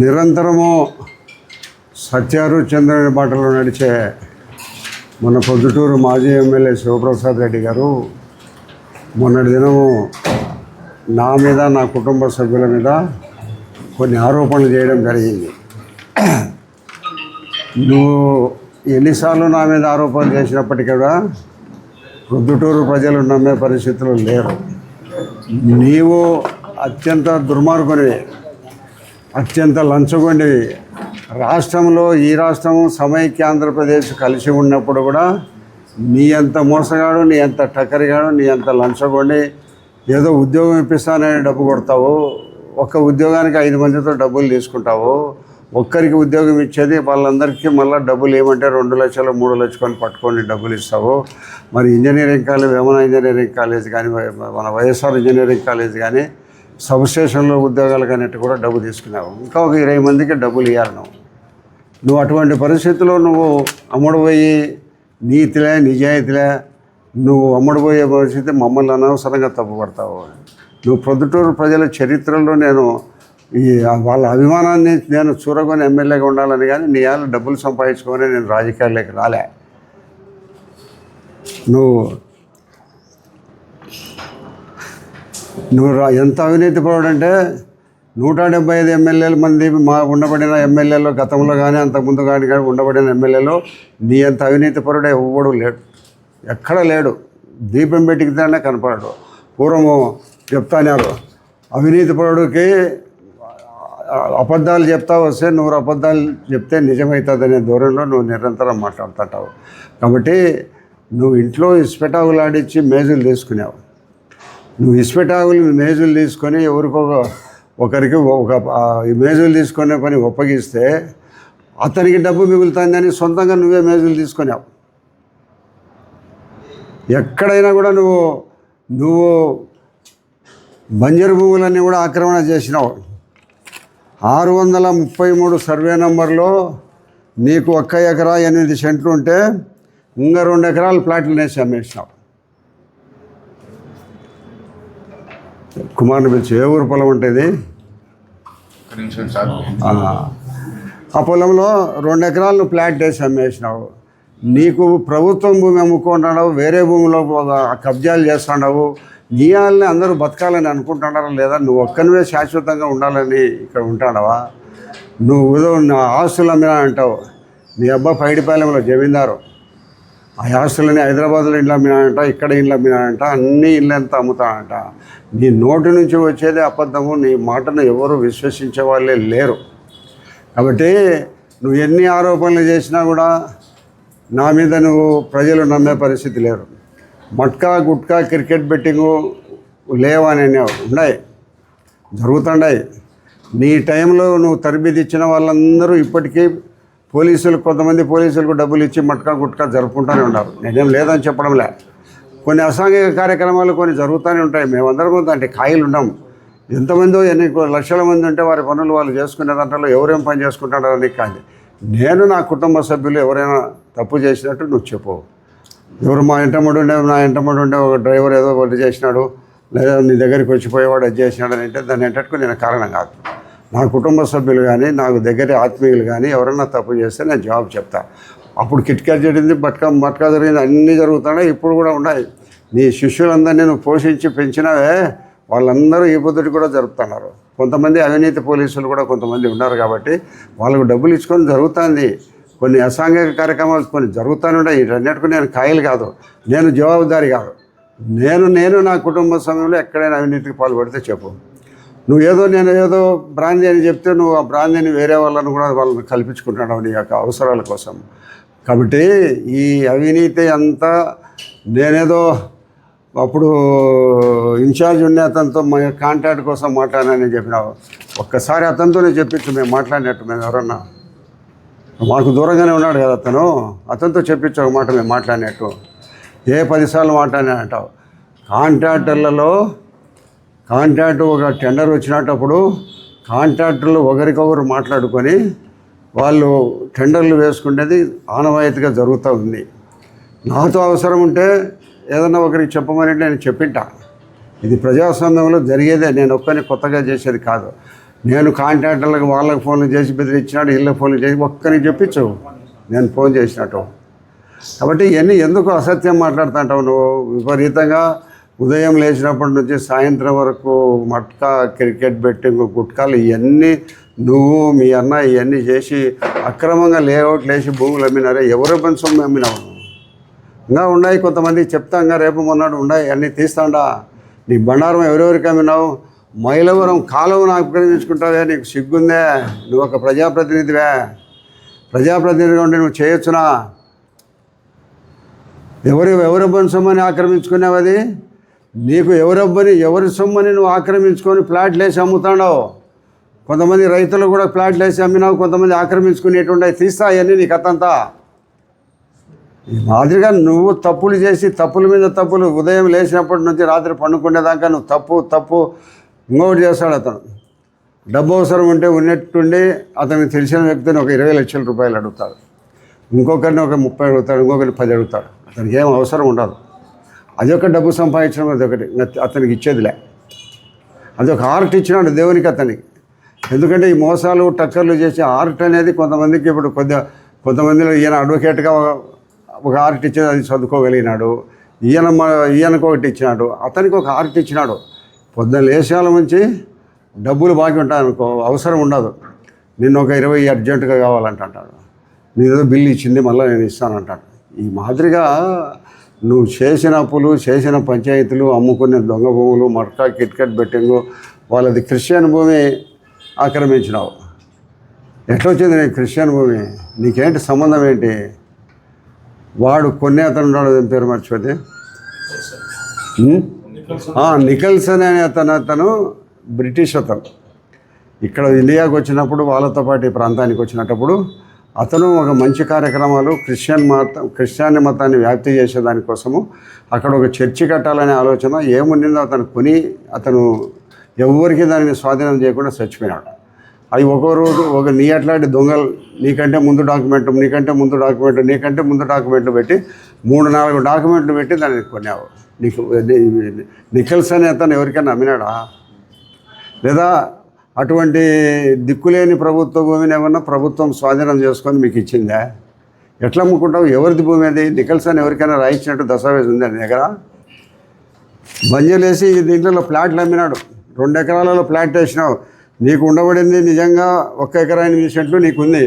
నిరంతరము సత్యారు చంద్రుని బాటలో నడిచే మన పొద్దుటూరు మాజీ ఎమ్మెల్యే శివప్రసాద్ రెడ్డి గారు మొన్నటి దినము నా మీద నా కుటుంబ సభ్యుల మీద కొన్ని ఆరోపణలు చేయడం జరిగింది. నువ్వు ఎన్నిసార్లు నా మీద ఆరోపణలు చేసినప్పటికీ కూడా పొద్దుటూరు ప్రజలు నమ్మే పరిస్థితులు లేరు. నీవు అత్యంత దుర్మార్గునివి. అత్యంత లంచగొండివి రాష్ట్రంలో ఈ రాష్ట్రము సమైక్య ఆంధ్రప్రదేశ్ కలిసి ఉన్నప్పుడు కూడా నీ అంత మోసగాడు నీ అంత టక్కరిగాడు నీ అంత లంచగొండి. ఏదో ఉద్యోగం ఇప్పిస్తానని డబ్బు కొడతావు. ఒక్క ఉద్యోగానికి ఐదు మందితో డబ్బులు తీసుకుంటావు. ఒక్కరికి ఉద్యోగం ఇచ్చేది వాళ్ళందరికీ మళ్ళీ డబ్బులు ఏమంటే రెండు లక్షలు మూడు లక్షలు పట్టుకొని డబ్బులు ఇస్తావు. మరి engineering college Vemana engineering college కానీ మన వైఎస్ఆర్ ఇంజనీరింగ్ కాలేజ్ కానీ సబ్ స్టేషన్లో ఉద్యోగాలు కానట్టు కూడా డబ్బు తీసుకున్నావు. ఇంకా ఒక ఇరవై మందికి డబ్బులు ఇవ్వాలి నువ్వు. నువ్వు అటువంటి పరిస్థితుల్లో నువ్వు అమ్ముడుపోయి నీతిలే నిజాయితీలే నువ్వు అమ్ముడుపోయే పరిస్థితి మమ్మల్ని అనవసరంగా తప్పుపడతావు. నువ్వు ప్రొద్దుటూరు ప్రజల చరిత్రలో నేను ఈ వాళ్ళ అభిమానాన్ని నేను చూరగొని ఎమ్మెల్యేగా ఉండాలని కానీ నీ వాళ్ళు డబ్బులు సంపాదించుకొని నేను రాజకీయాల్లోకి రాలే. నువ్వు నువ్వు రా ఎంత అవినీతి పరుడంటే నూట డెబ్బై ఐదు ఎమ్మెల్యేల మంది మా ఉండబడిన ఎమ్మెల్యేలు గతంలో కానీ అంతకుముందు కానీ కానీ ఉండబడిన ఎమ్మెల్యేలు నీ అంత అవినీతి పరుడే ఎవ్వడు లేడు. ఎక్కడ లేడు. దీపం పెట్టికితేనే కనపడడు. పూర్వము చెప్తానారు అవినీతి పరుడికి అబద్ధాలు చెప్తా వస్తే నూరు అబద్ధాలు చెప్తే నిజమవుతుందనే ధోరణిలో నువ్వు నిరంతరం మాట్లాడుతుంటావు. కాబట్టి నువ్వు ఇంట్లో ఇస్పెటాకులాడిచ్చి మేజులు తీసుకున్నావు నువ్వు ఇసుపెటాకులు మేజులు తీసుకొని ఎవరికో ఒకరికి ఒక మేజులు తీసుకునే పని ఒప్పగిస్తే అతనికి డబ్బు మిగులుతుందని సొంతంగా నువ్వే మేజులు తీసుకున్నావు. ఎక్కడైనా కూడా నువ్వు నువ్వు బంజరు భూములన్నీ కూడా ఆక్రమణ చేసినావు. ఆరు వందల ముప్పై మూడు సర్వే నంబర్లో నీకు ఒక్క ఎకరా ఎనిమిది సెంట్లు ఉంటే ఇంకా రెండు ఎకరాలు ప్లాట్లు నేసి అమ్మేసినావు కుమార్ని పిలిచి ఏ ఊరు పొలం ఉంటుంది ఆ, పొలంలో రెండు ఎకరాలు నువ్వు ప్లాట్ వేసి అమ్మేసినావు. నీకు ప్రభుత్వం భూమి అమ్ముకుంటున్నావు వేరే భూమిలో కబ్జాలు చేస్తున్నావు. నీ వాళ్ళని అందరూ బతకాలని అనుకుంటున్నారా లేదా? నువ్వు ఒక్కనివే శాశ్వతంగా ఉండాలని ఇక్కడ ఉంటాడవా నువ్వు నా ఆస్తులు అమ్మినా అంటావు. నీ అబ్బా పైడిపాలెంలో జమీందారు. ఆ ఆస్తులని హైదరాబాద్లో ఇండ్లు అమ్మినాడంట ఇక్కడ ఇండ్లు అమ్మినాడంట అన్ని ఇల్లు ఎంత నీ నోటి నుంచి వచ్చేది అబద్ధము నీ మాటను ఎవరు విశ్వసించే వాళ్ళే లేరు. కాబట్టి నువ్వు ఎన్ని ఆరోపణలు చేసినా కూడా నా మీద నువ్వు ప్రజలు నమ్మే పరిస్థితి లేరు. మట్కా గుట్కా క్రికెట్ బెట్టింగు లేవని ఉన్నాయి. జరుగుతుండాయి నీ టైంలో నువ్వు తరబిది ఇచ్చిన వాళ్ళందరూ ఇప్పటికీ పోలీసులు కొంతమంది పోలీసులకు డబ్బులు ఇచ్చి మట్కా గుట్కా జరుపుకుంటూనే ఉన్నారు. నేనేం లేదని చెప్పడంలే. కొన్ని అసాంఘిక కార్యక్రమాలు కొన్ని జరుగుతూనే ఉంటాయి. మేమందరం అంటే కాయలు ఉన్నాం. ఎంతమందో ఎన్ని లక్షల మంది ఉంటే వారి పనులు వాళ్ళు చేసుకునే దాంట్లో ఎవరేం పని చేసుకుంటారో అని కాదు. నేను నా కుటుంబ సభ్యులు ఎవరైనా తప్పు చేసినట్టు నువ్వు చెప్పు. ఎవరు మా ఇంటమ్మడు ఉండే నా ఇంటమ్మడు ఉండే ఒక డ్రైవర్ ఏదో ఒకటి చేసినాడు లేదా నీ దగ్గరికి వచ్చిపోయేవాడు అది చేసినాడు అని అంటే దాన్ని ఎంటట్టుకు నేను కారణం కాదు. నా కుటుంబ సభ్యులు కానీ నాకు దగ్గర ఆత్మీయులు కానీ ఎవరైనా తప్పు చేస్తే నేను జవాబు చెప్తా. అప్పుడు కిట్కా జరిగింది బట్కా మట్కా జరిగింది అన్నీ జరుగుతున్నాయి ఇప్పుడు కూడా ఉన్నాయి. నీ శిష్యులందరినీ నువ్వు పోషించి పెంచినవే వాళ్ళందరూ ఈ పొద్దుటి కూడా జరుపుతున్నారు. కొంతమంది అవినీతి పోలీసులు కూడా కొంతమంది ఉన్నారు కాబట్టి వాళ్ళకు డబ్బులు ఇచ్చుకొని జరుగుతుంది. కొన్ని అసాంఘిక కార్యక్రమాలు కొన్ని జరుగుతూనే ఉంటాయి వీటన్నిటికీ నేను కాయలు కాదు. నేను జవాబుదారి కాదు. నేను నేను నా కుటుంబ సమయంలో ఎక్కడైనా అవినీతికి పాల్పడితే చెప్పు. నువ్వు ఏదో నేను ఏదో బ్రాందీ అని చెప్తే నువ్వు ఆ బ్రాందీని వేరే వాళ్ళని కూడా వాళ్ళని కల్పించుకుంటున్నావు నీ యొక్క అవసరాల కోసం. కాబట్టి ఈ అవినీతి అంతా నేనేదో అప్పుడు ఇన్ఛార్జ్ ఉండే అతనితో మా కాంటాక్ట్ కోసం మాట్లాడానని చెప్పినావు ఒక్కసారి అతనితోనే చెప్పించు మేము మాట్లాడినట్టు మేము ఎవరన్నా. మాకు దూరంగానే ఉన్నాడు కదా అతను అతనితో చెప్పించు ఒక మాట మేము మాట్లాడినట్టు. ఏ పదిసార్లు మాట్లాడినా అంటావు. కాంట్రాక్టర్లలో కాంట్రాక్ట్ ఒక టెండర్ వచ్చినప్పుడు కాంట్రాక్టర్లు ఒకరికొకరు మాట్లాడుకొని వాళ్ళు టెండర్లు వేసుకునేది ఆనవాయితీగా జరుగుతూ ఉంది. నాతో అవసరం ఉంటే ఏదన్నా ఒకరికి చెప్పమని నేను చెప్పింటా ఇది ప్రజాస్వామ్యంలో జరిగేదే నేను ఒక్కరిని కొత్తగా చేసేది కాదు. నేను కాంట్రాక్టర్లకు వాళ్ళకి ఫోన్లు చేసి బెదిరించినాడు వీళ్ళకి ఫోన్లు చేసి ఒక్కరికి చెప్పించు నేను ఫోన్ చేసినట్టు. కాబట్టి ఇవన్నీ ఎందుకు అసత్యం మాట్లాడుతుంటావు నువ్వు? విపరీతంగా ఉదయం లేచినప్పటి నుంచి సాయంత్రం వరకు మట్కా క్రికెట్ బెట్టింగ్ గుట్కాలు ఇవన్నీ నువ్వు మీ అన్న ఇవన్నీ చేసి అక్రమంగా లేఅవుట్ లేచి భూములు అమ్మినారే. ఎవరి పని సొమ్ము అమ్మినావు ఇంకా ఉన్నాయి కొంతమంది చెప్తాంగా రేపు మొన్నటి ఉన్నాయి అన్నీ తీస్తాండా. నీ బండారం ఎవరెవరికి అమ్మినావు? మైలవరం కాలువను ఆక్రమించుకుంటావే నీకు సిగ్గుందే. నువ్వు ఒక ప్రజాప్రతినిధివే. ప్రజాప్రతినిధిగా ఉండి నువ్వు చేయొచ్చునా? ఎవరు ఎవరి బంశమని సొమ్మని ఆక్రమించుకున్నావు అది? నీకు ఎవరెవ్వరి ఎవరి సొమ్మని నువ్వు ఆక్రమించుకొని ప్లాట్లు వేసి అమ్ముతాడో కొంతమంది రైతులు కూడా ప్లాట్లు వేసి అమ్మినావు కొంతమంది ఆక్రమించుకునేటువంటి తీస్తా అవన్నీ నీ కథంతా. ఈ మాదిరిగా నువ్వు తప్పులు చేసి తప్పుల మీద తప్పులు ఉదయం లేచినప్పటి నుంచి రాత్రి పండుకునేదాకా నువ్వు తప్పు తప్పు ఇంకొకటి చేస్తాడు అతను. డబ్బు అవసరం ఉంటే ఉన్నట్టుండి అతనికి తెలిసిన వ్యక్తిని ఒక ఇరవై లక్షల రూపాయలు అడుగుతాడు. ఇంకొకరిని ఒక ముప్పై అడుగుతాడు ఇంకొకరిని పది అడుగుతాడు. అతనికి ఏం అవసరం ఉండదు. అదొక డబ్బు సంపాదించడం అదొకటి. అతనికి ఇచ్చేదిలే. అదొక ఆర్ట్ ఇచ్చినాడు దేవునికి అతనికి. ఎందుకంటే ఈ మోసాలు టక్కర్లు చేసే ఆర్ట్ అనేది కొంతమందికి ఇప్పుడు కొద్ది కొంతమందిలో ఈయన అడ్వకేట్గా ఒక- ఆర్ట్ ఇచ్చేది అది చదువుకోగలిగినాడు. ఈయన ఈయనకు ఒకటి ఇచ్చినాడు. అతనికి ఒక ఆర్ట్ ఇచ్చినాడు. పొద్దున లేచాల నుంచి డబ్బులు బాకీ ఉంటాయి అనుకో అవసరం ఉండదు. నిన్న ఒక ఇరవై అర్జెంటుగా కావాలంటాడు. నేను ఏదో బిల్లు ఇచ్చింది మళ్ళీ నేను ఇస్తానంటాడు. ఈ మాదిరిగా నువ్వు చేసిన అప్పులు చేసిన పంచాయతీలు అమ్ముకునే దొంగ భూములు మట్కా కిట్కట్ బెట్టింగు వాళ్ళది క్రిస్టియన్ భూమి ఆక్రమించినావు. ఎట్లా వచ్చింది క్రిస్టియన్ భూమి? నీకేంటి సంబంధం ఏంటి? వాడు కొన్ని అతను ఉన్నాడు ఏం పేరు మర్చిపోతే? నికల్సన్ అనే అతను అతను బ్రిటిష్ అతను. ఇక్కడ ఇండియాకి వచ్చినప్పుడు వాళ్ళతో పాటు ఈ ప్రాంతానికి వచ్చినప్పుడు అతను ఒక మంచి కార్యక్రమాలు క్రిస్టియన్ మత క్రిస్టియాని మతాన్ని వ్యాప్తి చేసేదానికోసము అక్కడ ఒక చర్చి కట్టాలనే ఆలోచన ఏముండిందో అతను కొని అతను ఎవరికి దానిని స్వాధీనం చేయకుండా చచ్చిపోయినాడు అవి ఒక రోజు ఒక నీ అట్లాంటి దొంగలు నీకంటే ముందు డాక్యుమెంట్ నీకంటే ముందు డాక్యుమెంట్ నీకంటే ముందు డాక్యుమెంట్లు పెట్టి మూడు నాలుగు డాక్యుమెంట్లు పెట్టి దాన్ని కొన్నావు. నీకు ని- అనే అతను ఎవరికైనా నమ్మినాడా లేదా అటువంటి దిక్కులేని ప్రభుత్వ భూమిని ఏమన్నా ప్రభుత్వం స్వాధీనం చేసుకొని మీకు ఇచ్చిందా? ఎట్లా అమ్ముకుంటావు? ఎవరిది భూమి అది? నికల్సన్ అని ఎవరికైనా రాయించినట్టు దస్తావేజ్ ఉంది నీ దగ్గర బంజలేసి దీంట్లో ప్లాట్లు అమ్మినాడు. రెండు ఎకరాలలో ప్లాట్ వేసినావు. నీకు ఉండబడింది నిజంగా ఒక్క ఎకరా ఎనిమిది సెంట్లు నీకుంది.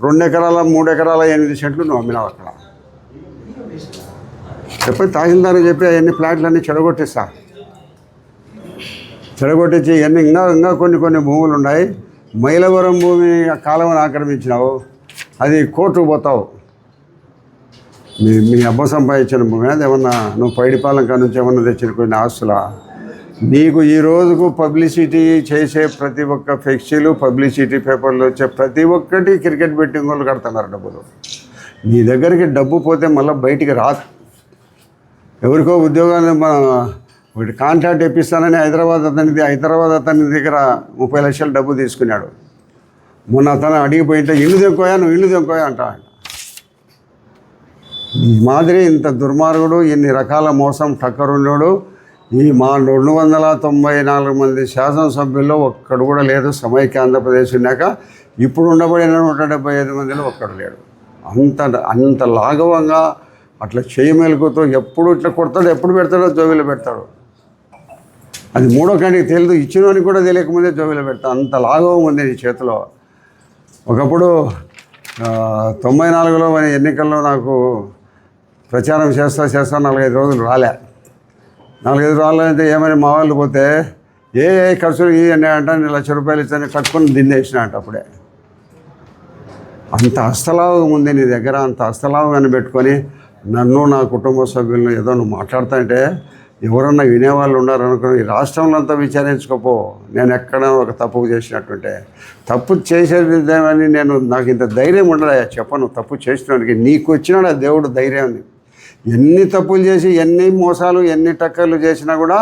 రెండు ఎకరాల మూడు ఎకరాల ఎనిమిది సెంట్లు నువ్వు అమ్మినావు అక్కడ. చెప్పి తహసీల్దార్ చెప్పి అవన్నీ ప్లాట్లన్నీ చెడగొట్టిస్తా. చెడగొట్టించి ఇవన్నీ ఇంకా ఇంకా కొన్ని కొన్ని భూములు ఉన్నాయి. మైలవరం భూమి కాలువను ఆక్రమించినావు. అది కోర్టుకు పోతావు. మీ మీ అబ్బ సంపాదించిన భూమి అది ఏమన్నా నువ్వు పైడిపాలెం కాడ నుంచి ఏమన్నా తెచ్చిన కొన్ని ఆస్తులా? నీకు ఈ రోజుకు పబ్లిసిటీ చేసే ప్రతి ఒక్క ఫ్లెక్సీలు పబ్లిసిటీ పేపర్లు వచ్చే ప్రతి ఒక్కటి క్రికెట్ బెట్టింగ్ వాళ్ళు కడుతున్నారు డబ్బులు. నీ దగ్గరికి డబ్బు పోతే మళ్ళీ బయటికి రాదు ఎవరికో ఉద్యోగాన్ని మన ఒకటి కాంట్రాక్ట్ ఇప్పిస్తానని హైదరాబాద్ అతనిది హైదరాబాద్ అతని దగ్గర ముప్పై లక్షలు డబ్బు తీసుకున్నాడు. మొన్న అతను అడిగిపోయింటే ఇల్లు తెంకోయా నువ్వు ఇల్లు తెంకోయా అంట. ఈ మాదిరి ఇంత దుర్మార్గుడు ఇన్ని రకాల మోసం టక్కరున్నాడు ఈ మా రెండు వందల తొంభై నాలుగు మంది శాసనసభ్యుల్లో ఒక్కడు కూడా లేదు. సమైక్య ఆంధ్రప్రదేశ్ ఉన్నాక ఇప్పుడు ఉండబడిన నూట డెబ్బై ఐదు మందిలో ఒక్కడు లేడు. అంత అంత లాఘవంగా అట్లా చేయి మెలుకుతో ఎప్పుడు ఇట్లా కొడతాడు ఎప్పుడు పెడతాడో జోబీలో పెడతాడు. అది మూడో కంటికి తెలియదు అని కూడా తెలియకముందే జోబీలో పెడతా అంత లాఘవం ఉంది నీ చేతిలో. ఒకప్పుడు తొంభై నాలుగులో మన ఎన్నికల్లో నాకు ప్రచారం చేస్తా చేస్తా నాలుగైదు రోజులు రాలే. నాలుగైదు రాలంటే ఏమని మా వాళ్ళు పోతే ఏ ఏ ఖర్చులు ఈ అని అంటే నేను లక్ష రూపాయలు ఇచ్చాను కట్టుకొని దిన్నేసిన అంట అప్పుడే. అంత హస్తలాభం ఉంది నీ దగ్గర అంత హస్తలాభాన్ని పెట్టుకొని నన్ను నా కుటుంబ సభ్యులను ఏదో నువ్వు మాట్లాడుతుంటే ఎవరన్నా వినేవాళ్ళు ఉన్నారనుకో ఈ రాష్ట్రంలో అంతా విచారించుకోపో నేను ఎక్కడ ఒక తప్పు చేసినట్టుంటే. తప్పు చేసేదేమని నేను నాకు ఇంత ధైర్యం ఉండలే చెప్పను తప్పు చేసినానికి నీకు వచ్చినాడు ఆ దేవుడు ధైర్యాన్ని ఎన్ని తప్పులు చేసి ఎన్ని మోసాలు ఎన్ని టక్కర్లు చేసినా కూడా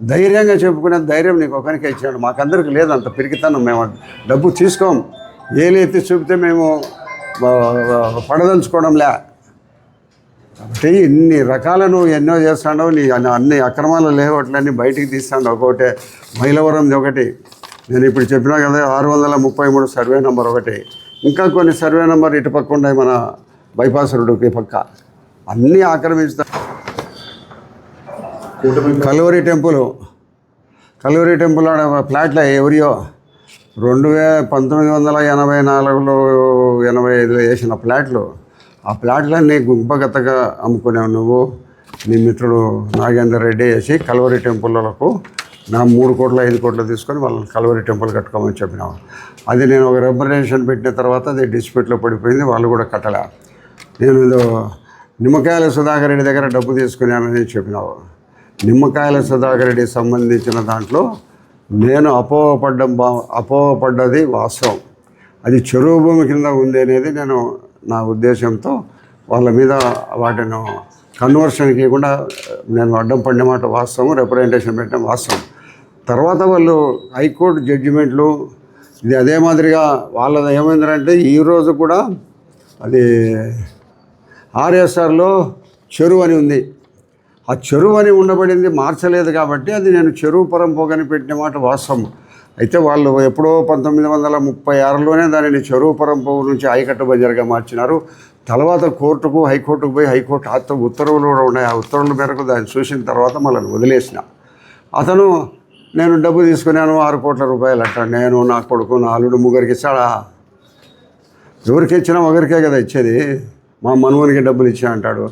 ధైర్యంగా చెప్పుకునే ధైర్యం నీకు ఒకరికే ఇచ్చినాడు. మాకందరికి లేదు అంత పిరికితనం మేము డబ్బు తీసుకోం. ఏలు ఎత్తి చూపితే మేము ఆ, పడదలుచుకోవడంలే. కాబట్టి ఇన్ని రకాల నువ్వు ఎన్నో చేస్తాడో నీ అన్ని- అన్ని అక్రమాలు లేవట్లన్నీ బయటికి తీస్తాడు ఒకటే మైలవరంది ఒకటి. నేను ఇప్పుడు చెప్పినా కదా ఆరు వందల ముప్పై మూడు సర్వే నెంబర్ ఒకటి. ఇంకా కొన్ని సర్వే నెంబర్ ఇటు పక్క ఉన్నాయి మన బైపాస్ రోడ్డుకి పక్క. అన్నీ ఆక్రమించుతా కలవరి టెంపుల్. కలవరి టెంపుల్ ఆడ ఫ్లాట్లో ఎవరియో రెండు వే పంతొమ్మిది వందల ఎనభై నాలుగులో ఎనభై ఐదులో వేసిన ఫ్లాట్లు. ఆ ప్లాట్లన్నీ గుంపగతగా అమ్ముకునేవు నువ్వు. నీ మిత్రుడు నాగేందర్ రెడ్డి వేసి కలవరి టెంపుల్లకు నా మూడు కోట్ల ఐదు కోట్లు తీసుకొని వాళ్ళని కలవరి టెంపుల్ కట్టుకోమని చెప్పినావు. అది నేను ఒక రెప్రజెంటేషన్ పెట్టిన తర్వాత అది డిస్ప్యూట్లో పడిపోయింది వాళ్ళు కూడా కట్టలే. నేను ఏదో నిమ్మకాయల సుధాకర్ రెడ్డి దగ్గర డబ్బు తీసుకున్నానని చెప్పినావు. నిమ్మకాయల సుధాకర్ రెడ్డికి సంబంధించిన దాంట్లో నేను అపోహపడ్డం బా అపోహపడ్డది వాస్తవం. అది చెరువు భూమి కింద ఉంది అనేది నేను నా ఉద్దేశంతో వాళ్ళ మీద వాటిని కన్వర్షన్కి ఇవ్వకుండా నేను అడ్డం పడిన మాట వాస్తవం రిప్రజెంటేషన్ పెట్టిన వాస్తవం. తర్వాత వాళ్ళు హైకోర్టు జడ్జిమెంట్లు ఇది అదే మాదిరిగా వాళ్ళది ఏమైందంటే ఈరోజు కూడా అది ఆర్ఎస్ఆర్లో చెరువు అని ఉంది. ఆ చెరువు అని ఉండబడింది మార్చలేదు కాబట్టి అది నేను చెరువు పరంపోగని పెట్టిన మాట వాస్తవం. అయితే వాళ్ళు ఎప్పుడో పంతొమ్మిది వందల ముప్పై ఆరులోనే దానిని చెరువు పరంపో నుంచి ఆయకట్టు బజార్గా మార్చినారు. తర్వాత కోర్టుకు హైకోర్టుకు పోయి హైకోర్టు ఆత్మ ఉత్తర్వులు కూడా ఉన్నాయి. ఆ ఉత్తర్వుల మేరకు దాన్ని చూసిన తర్వాత మళ్ళీ వదిలేసిన. అతను నేను డబ్బు తీసుకున్నాను ఆరు కోట్ల రూపాయలు అట్ట నేను నా కొడుకు నా అల్లుడు ముగ్గురికి ఇచ్చాడా ఎవరికి ఇచ్చినా ఒకరికే కదా ఇచ్చేది. మా మనవనికి డబ్బులు ఇచ్చా అంటాడు.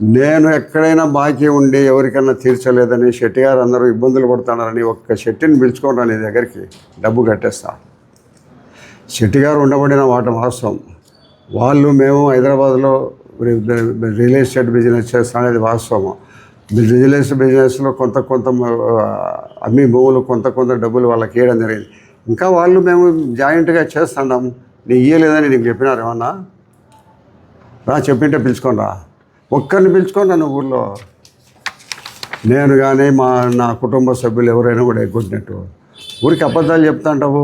నేను ఎక్కడైనా బాకీ ఉండి ఎవరికైనా తీర్చలేదని షెట్టి గారు అందరూ ఇబ్బందులు పడుతున్నారని ఒక్క శెట్టిని పిలుచుకోండి నీ దగ్గరికి. డబ్బు కట్టేస్తా. షెట్టి గారు ఉండబడిన వాటి వాస్తవం వాళ్ళు మేము హైదరాబాద్లో రియల్ ఎస్టేట్ బిజినెస్ చేస్తాం అనేది వాస్తవం రియల్ ఎస్టేట్ బిజినెస్లో కొంత కొంత అమ్మి భూములు కొంత కొంత డబ్బులు వాళ్ళకి ఇవ్వడం జరిగింది. ఇంకా వాళ్ళు మేము జాయింట్గా చేస్తున్నాం. నీ ఇయ్యలేదని నీకు చెప్పినారు ఏమన్నా? రా చెప్పింటే పిలుచుకొని రా. ఒక్కరిని పిలుచుకొని నన్ను ఊళ్ళో నేను కానీ మా నా కుటుంబ సభ్యులు ఎవరైనా కూడా ఎగ్గుంటున్నట్టు ఊరికి అబద్ధాలు చెప్తాంటావు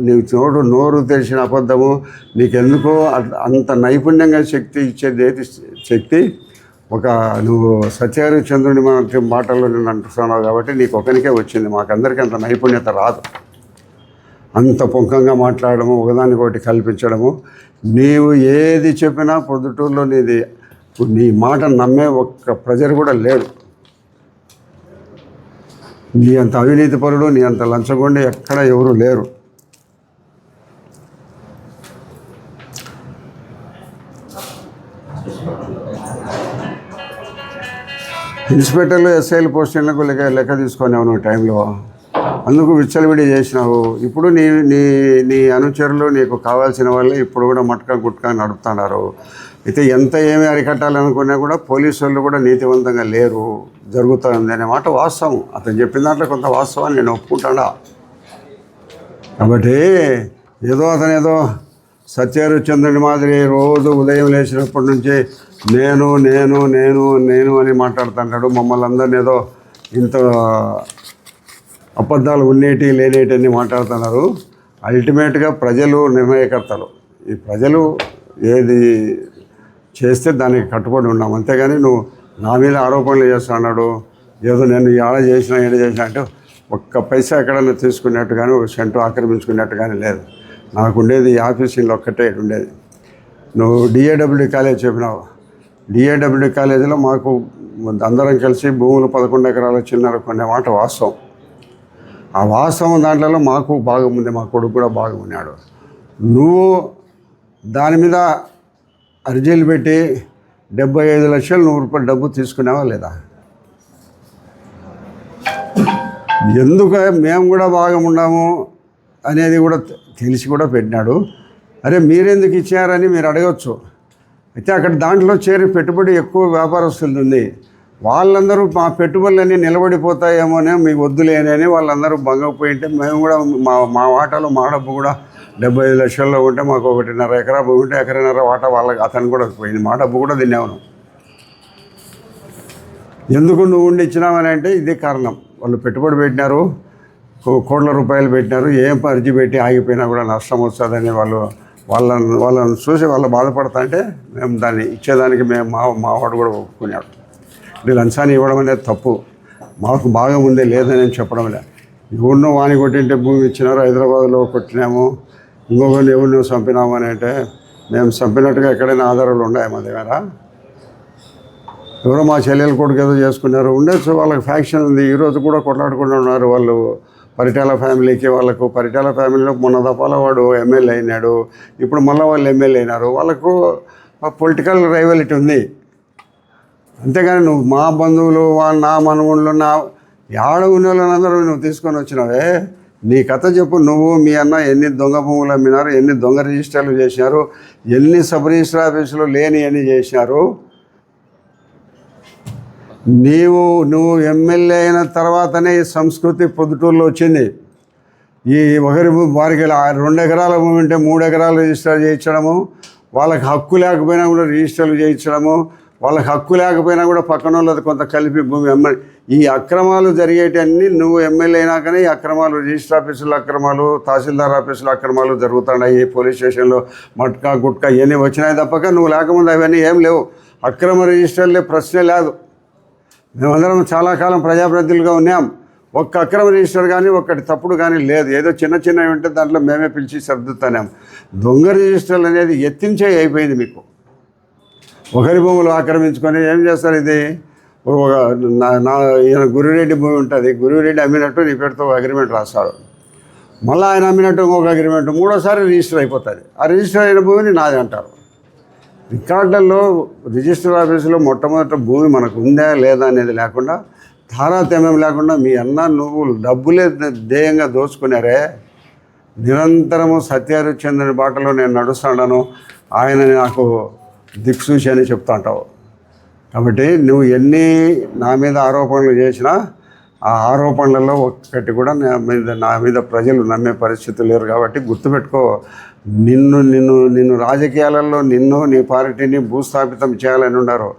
నీకు చోటు నోరు తెలిసిన అబద్ధము. నీకెందుకో అంత నైపుణ్యంగా శక్తి ఇచ్చేది ఏది? శక్తి? ఒక నువ్వు సత్యహరి చంద్రుని మన మాటల్లో నేను అంటున్నావు కాబట్టి నీకు ఒకరికే వచ్చింది. మాకందరికీ అంత నైపుణ్యత రాదు. అంత పొంకంగా మాట్లాడము ఒకదానికొకటి కల్పించడము. నీవు ఏది చెప్పినా పొద్దుటూరులో నీది ఇప్పుడు నీ మాట నమ్మే ఒక్క ప్రజలు కూడా లేడు నీ అంత అవినీతి పరుడు నీ అంత లంచగొండి ఎక్కడ ఎవరు లేరు. ఇన్స్పెక్టర్లు ఎస్ఐలు పోస్టింగ్లకు లెక్క లెక్క తీసుకొని నువ్వు టైంలో అందుకు విచ్చలవిడి చేసినావు. ఇప్పుడు నీ నీ నీ అనుచరులు నీకు కావాల్సిన వాళ్ళే ఇప్పుడు కూడా మట్కా గుట్కా నడుపుతున్నారు. అయితే ఎంత ఏమి అరికట్టాలనుకున్నా కూడా పోలీసు వాళ్ళు కూడా నీతివంతంగా లేరు. జరుగుతుంది అనే మాట వాస్తవం. అతను చెప్పిన దాంట్లో కొంత వాస్తవాన్ని నేను ఒప్పుకుంటాడా? కాబట్టి ఏదో అతను ఏదో సత్యారు చంద్రుడి మాదిరి రోజు ఉదయం లేచినప్పటి నుంచి నేను నేను నేను నేను అని మాట్లాడుతుంటాడు మమ్మల్ని అందరిని ఏదో ఇంత అబద్ధాలు ఉండేటి లేనేటి అన్నీ మాట్లాడుతున్నారు. అల్టిమేట్గా ప్రజలు నిర్ణయకర్తలు. ఈ ప్రజలు ఏది చేస్తే దానికి కట్టుబడి ఉన్నాం. అంతేగాని నువ్వు నా మీద ఆరోపణలు చేస్తున్నాడు. ఏదో నేను ఆడ చేసిన ఏడ చేసిన అంటే ఒక్క పైసా ఎక్కడైనా తీసుకున్నట్టు కానీ ఒక సెంటు ఆక్రమించుకున్నట్టు కానీ లేదు. నాకు ఉండేది ఈ ఆఫీసులో ఒక్కటే ఉండేది. నువ్వు డిఏడబ్ల్యూ కాలేజ్ చెప్పినావు. డిఏడబ్ల్యూ కాలేజీలో మాకు అందరం కలిసి భూములు పదకొండు ఎకరాలు చిన్నర కొనే మాట వాస్తవం. ఆ వాస్తవం దాంట్లో మాకు బాగా ఉంది మా కొడుకు కూడా బాగా ఉన్నాడు. నువ్వు దాని మీద అర్జీలు పెట్టి డెబ్బై ఐదు లక్షలు నూరు రూపాయలు డబ్బు తీసుకున్నావా లేదా? ఎందుకు మేము కూడా బాగా ఉన్నాము అనేది కూడా తెలిసి కూడా పెట్టినాడు. అరే మీరెందుకు ఇచ్చారని మీరు అడగచ్చు. అయితే అక్కడ దాంట్లో చేరి పెట్టుబడి ఎక్కువ వ్యాపారస్తులు ఉంది. వాళ్ళందరూ మా పెట్టుబడులన్నీ నిలబడిపోతాయేమోనే మీ వద్దులేనని వాళ్ళందరూ భంగపోయి ఉంటే మేము కూడా మా మా వాటాలో మా డబ్బు కూడా డెబ్బై ఐదు లక్షల్లో ఉంటే మాకు ఒకటిన్నర ఎకరా భూమి ఉంటే ఎకరన్నర వాటా వాళ్ళకి అతను కూడా పోయింది. మా డబ్బు కూడా తిన్నాము ఎందుకు నువ్వు ఉండి ఇచ్చినావని అంటే ఇదే కారణం. వాళ్ళు పెట్టుబడి పెట్టినారు కోట్ల రూపాయలు పెట్టినారు ఏం పరిచి పెట్టి ఆగిపోయినా కూడా నష్టం వస్తుందని వాళ్ళు వాళ్ళని వాళ్ళని చూసి వాళ్ళు బాధపడతా అంటే మేము దాన్ని ఇచ్చేదానికి మేము మా మా వాడు కూడా ఒప్పుకున్నాడు. ఇది లంచాన్ని ఇవ్వడం అనేది తప్పు. మాకు బాగా ఉందే లేదని నేను చెప్పడం లే ఎవరినో వాణి కొట్టింటే భూమి ఇచ్చినారు హైదరాబాద్లో కొట్టినాము ఇంకొకరిని ఎవరినో చంపినాము అని అంటే మేము చంపినట్టుగా ఎక్కడైనా ఆధారాలు ఉన్నాయా మా దగ్గర? ఎవరో మా చెల్లెల కొడుకు ఏదో చేసుకున్నారు. ఉండొచ్చు వాళ్ళకి ఫ్యాక్షన్ ఉంది. ఈరోజు కూడా కొట్లాడుకుంటూ ఉన్నారు వాళ్ళు. పరిటాల ఫ్యామిలీకి వాళ్ళకు పరిటాల ఫ్యామిలీలో మొన్న దఫాల వాడు ఎమ్మెల్యే అయినాడు. ఇప్పుడు మళ్ళీ వాళ్ళు ఎమ్మెల్యే అయినారు. వాళ్ళకు పొలిటికల్ రైవలిటీ ఉంది. అంతేగాని నువ్వు మా బంధువులు నా మనవుళ్ళు నా ఆడ ఉన్న నువ్వు తీసుకొని వచ్చినావే. నీ కథ చెప్పు. నువ్వు మీ అన్న ఎన్ని దొంగ భూములు అమ్మినారు ఎన్ని దొంగ రిజిస్టర్లు చేసినారు ఎన్ని సబ్ రిజిస్టర్ ఆఫీసులు లేని ఎన్ని చేసినారు. నీవు నువ్వు ఎమ్మెల్యే అయిన తర్వాతనే ఈ సంస్కృతి పొద్దుటూరులో వచ్చింది. ఈ ఒకరి వారికి రెండు ఎకరాల భూమి ఉంటే మూడు ఎకరాలు రిజిస్టర్ చేయించడము వాళ్ళకి హక్కు లేకపోయినా కూడా రిజిస్టర్లు చేయించడము వాళ్ళకి హక్కు లేకపోయినా కూడా పక్కన వాళ్ళది కొంత కలిపి భూమి ఎమ్మె ఈ అక్రమాలు జరిగేటన్నీ నువ్వు ఎమ్మెల్యే అయినాకనే ఈ అక్రమాలు రిజిస్టర్ ఆఫీసుల అక్రమాలు తహసీల్దార్ ఆఫీసుల అక్రమాలు జరుగుతున్నాయి. పోలీస్ స్టేషన్లో మట్కా గుట్కా ఇవన్నీ వచ్చినాయి తప్పక. నువ్వు లేకముందు అవన్నీ ఏం లేవు. అక్రమ రిజిస్టర్లే ప్రశ్నే లేదు. మేమందరం చాలా కాలం ప్రజాప్రతినిధులుగా ఉన్నాం. ఒక్క అక్రమ రిజిస్టర్ కానీ ఒక్కటి తప్పుడు కానీ లేదు. ఏదో చిన్న చిన్నవి ఉంటే దాంట్లో మేమే పిలిచి సర్దుతానేం దొంగ రిజిస్టర్లు అనేది ఎత్తించే అయిపోయింది మీకు. ఒకరి భూములు ఆక్రమించుకొని ఏం చేస్తారు ఇది? ఒక నా- ఈయన గురురెడ్డి భూమి ఉంటుంది. గురురెడ్డి అమ్మినట్టు నీ పేరుతో ఒక అగ్రిమెంట్ రాస్తాడు. మళ్ళీ ఆయన అమ్మినట్టు ఇంకొక అగ్రిమెంట్ మూడోసారి రిజిస్టర్ అయిపోతుంది. ఆ రిజిస్టర్ అయిన భూమిని నాది అంటారు. రికార్డుల్లో రిజిస్టర్ ఆఫీసులో మొట్టమొదటి భూమి మనకు ఉందా లేదా అనేది లేకుండా తారాతమ్యం లేకుండా మీ అన్న నువ్వు డబ్బులే ధ్యేయంగా దోచుకున్నారే. నిరంతరము సత్యహరిచంద్రుని బాటలో నేను నడుస్తున్నాను ఆయన నాకు దిక్సూచి అని చెప్తా ఉంటావు కాబట్టి నువ్వు ఎన్ని నా మీద ఆరోపణలు చేసినా ఆ ఆరోపణలలో ఒక్కటి కూడా నా మీద నా మీద ప్రజలు నమ్మే పరిస్థితి లేరు కాబట్టి గుర్తుపెట్టుకో. నిన్ను నిన్ను నిన్ను రాజకీయాలలో నిన్ను నీ పార్టీని భూస్థాపితం చేయాలని ఉన్నారు.